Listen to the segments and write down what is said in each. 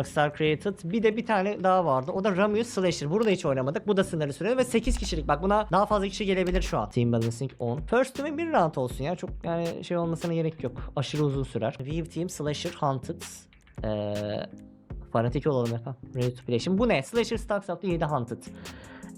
Rockstar Created. Bir de bir tane daha vardı. O da Ramius Slasher. Burada hiç oynamadık. Bu da sınırlı süre ve 8 kişilik. Bak buna daha fazla kişi gelebilir şu an. Team Balancing 10. First Team'in bir round olsun ya. Çok yani şey olmasına gerek yok. Aşırı uzun sürer. Weave Team Slasher Hunted. Ee, fanatik olalım efendim. Ready to play. Şimdi bu ne? Slasher Stacks Up 7 Hunted.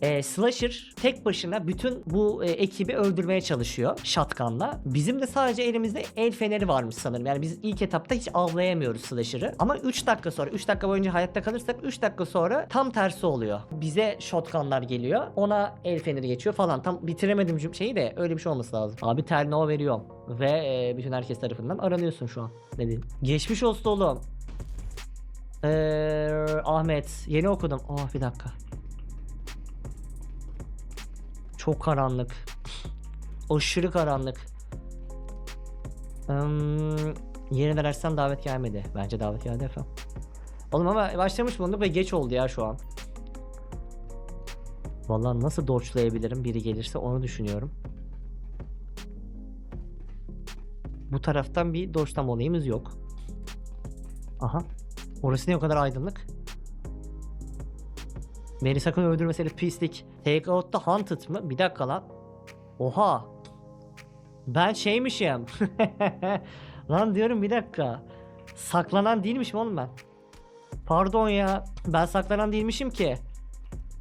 Ee, Slasher tek başına bütün bu e, ekibi öldürmeye çalışıyor shotgunla. Bizim de sadece elimizde el feneri varmış sanırım. Yani biz ilk etapta hiç avlayamıyoruz Slasher'ı. Ama 3 dakika sonra 3 dakika boyunca hayatta kalırsak 3 dakika sonra tam tersi oluyor. Bize shotgunlar geliyor. Ona el feneri geçiyor falan. Tam bitiremedim cüm- şeyi de öyle bir şey olması lazım. Abi Ternova veriyorum. Ve e, bütün herkes tarafından aranıyorsun şu an. Ne diyeyim? Geçmiş olsun oğlum. Ee, Ahmet yeni okudum. Oh bir dakika. Çok karanlık. Aşırı karanlık. Hmm, yeniden açsam davet gelmedi. Bence davet geldi efendim. Oğlum ama başlamış bulunduk ve geç oldu ya şu an. Vallahi nasıl dodge'layabilirim biri gelirse onu düşünüyorum. Bu taraftan bir dodge'lama olayımız yok. Aha. Orası ne o kadar aydınlık? Beni sakın öldürmeseydi pislik. Take out'ta hunted mı? Bir dakika lan. Oha. Ben şeymişim. lan diyorum bir dakika. Saklanan değilmişim oğlum ben. Pardon ya. Ben saklanan değilmişim ki.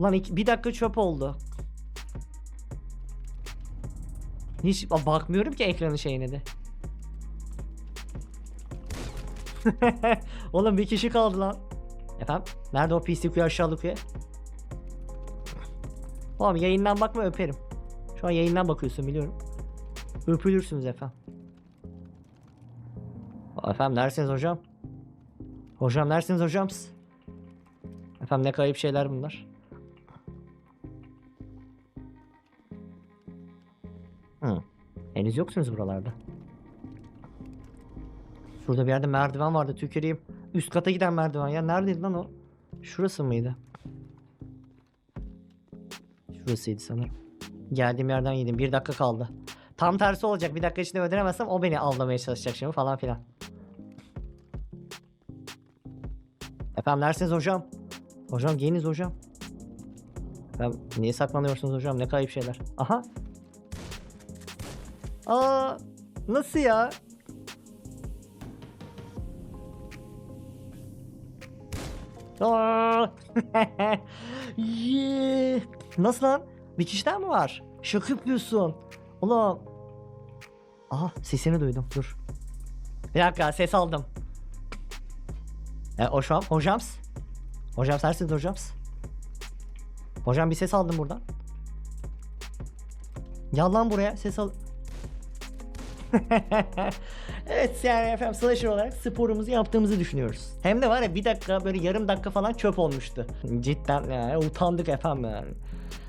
Lan iki, bir dakika çöp oldu. Hiç bakmıyorum ki ekranın şeyine de. Oğlum bir kişi kaldı lan. Efendim? Nerede o pislik aşağılık uyu? Oğlum yayından bakma öperim. Şu an yayından bakıyorsun biliyorum. Öpülürsünüz efendim. Efendim neredesiniz hocam? Hocam neredesiniz hocam? Efendim ne kayıp şeyler bunlar. Hı. Henüz yoksunuz buralarda. Şurada bir yerde merdiven vardı tüküreyim. Üst kata giden merdiven ya. Neredeydi lan o? Şurası mıydı? Şurasıydı sanırım. Geldiğim yerden yedim. Bir dakika kaldı. Tam tersi olacak. Bir dakika içinde öldüremezsem o beni avlamaya çalışacak şimdi falan filan. Efendim neredesiniz hocam? Hocam geliniz hocam. Efendim niye saklanıyorsunuz hocam? Ne kayıp şeyler. Aha. Aa nasıl ya? Aa! Yeah. Nasıl lan? Bir kişi daha mı var? Şaka yapıyorsun. Ulan. Aha sesini duydum. Dur. Bir dakika ses aldım. E, hocam, hocams. Hocam sensin hocams. Hocam bir ses aldım buradan. Gel lan buraya ses al. evet yani efendim slasher olarak sporumuzu yaptığımızı düşünüyoruz. Hem de var ya bir dakika böyle yarım dakika falan çöp olmuştu. Cidden yani utandık efendim yani.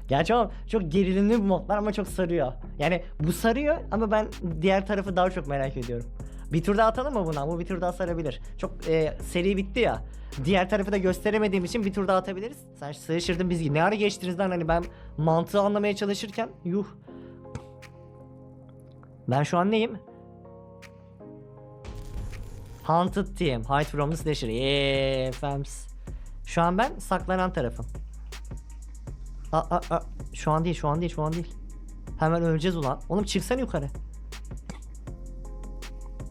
Gerçi ama çok gerilimli bir modlar ama çok sarıyor. Yani bu sarıyor ama ben diğer tarafı daha çok merak ediyorum. Bir tur daha atalım mı buna? Bu bir tur daha sarabilir. Çok e, seri bitti ya. Diğer tarafı da gösteremediğim için bir tur daha atabiliriz. Sen sığışırdın biz ne ara geçtiniz lan hani ben mantığı anlamaya çalışırken yuh. Ben şu an neyim? Haunted Team. Hide from the Slasher. Yeee fams. Şu an ben saklanan tarafım. Aa, aa, aa. Şu an değil, şu an değil, şu an değil. Hemen öleceğiz ulan. Oğlum çıksana yukarı.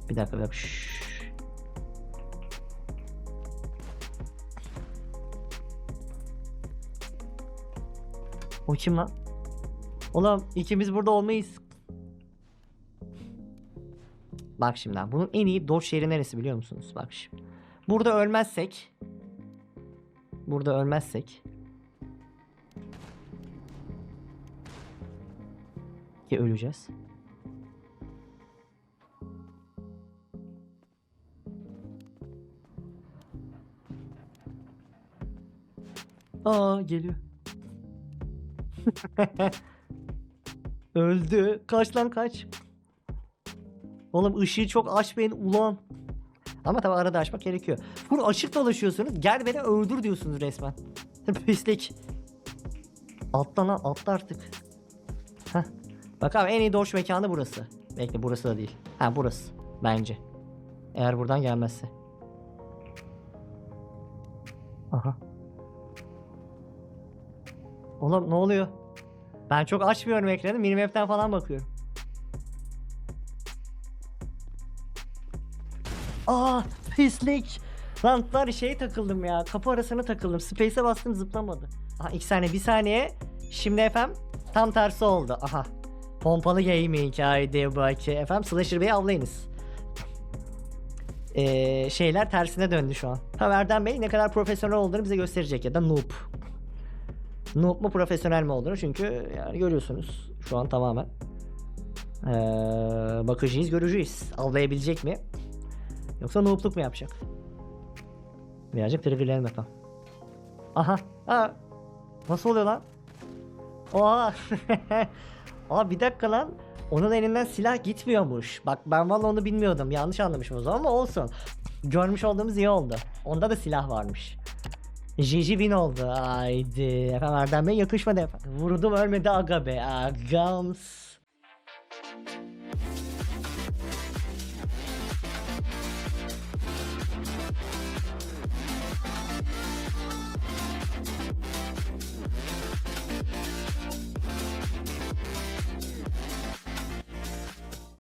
Bir dakika, bir dakika. Şşş. O kim lan? Oğlum ikimiz burada olmayız. Bak şimdi bunun en iyi dodge yeri neresi biliyor musunuz? Bak şimdi. Burada ölmezsek Burada ölmezsek Ki öleceğiz. Aa geliyor. Öldü. Kaç lan kaç. Oğlum ışığı çok açmayın ulan. Ama tabi arada açmak gerekiyor. Full açık dolaşıyorsunuz. Gel beni öldür diyorsunuz resmen. Pislik. Atla lan atla artık. Heh. Bak abi en iyi doş mekanı burası. Bekle burası da değil. Ha burası. Bence. Eğer buradan gelmezse. Aha. Oğlum ne oluyor? Ben çok açmıyorum ekranı. Minimap'ten falan bakıyorum. Aa pislik. Lan var şey takıldım ya. Kapı arasına takıldım. Space'e bastım zıplamadı. Aha iki saniye bir saniye. Şimdi efendim tam tersi oldu. Aha. Pompalı gaming haydi baki. Efendim Slasher Bey'i avlayınız. Ee, şeyler tersine döndü şu an. Tamam Erdem Bey ne kadar profesyonel olduğunu bize gösterecek ya da noob. Noob mu profesyonel mi olduğunu çünkü yani görüyorsunuz şu an tamamen. Ee, bakıcıyız görücüyüz. Avlayabilecek mi? Yoksa noobluk mu yapacak? Birazcık triggerleyelim bakalım. Aha. Aa. Nasıl oluyor lan? Oha. Aa bir dakika lan. Onun elinden silah gitmiyormuş. Bak ben vallahi onu bilmiyordum. Yanlış anlamışım o zaman ama olsun. Görmüş olduğumuz iyi oldu. Onda da silah varmış. Gigi win oldu. Haydi. Efendim Erdem Bey yakışmadı efendim. Vurdum ölmedi aga be. Agams.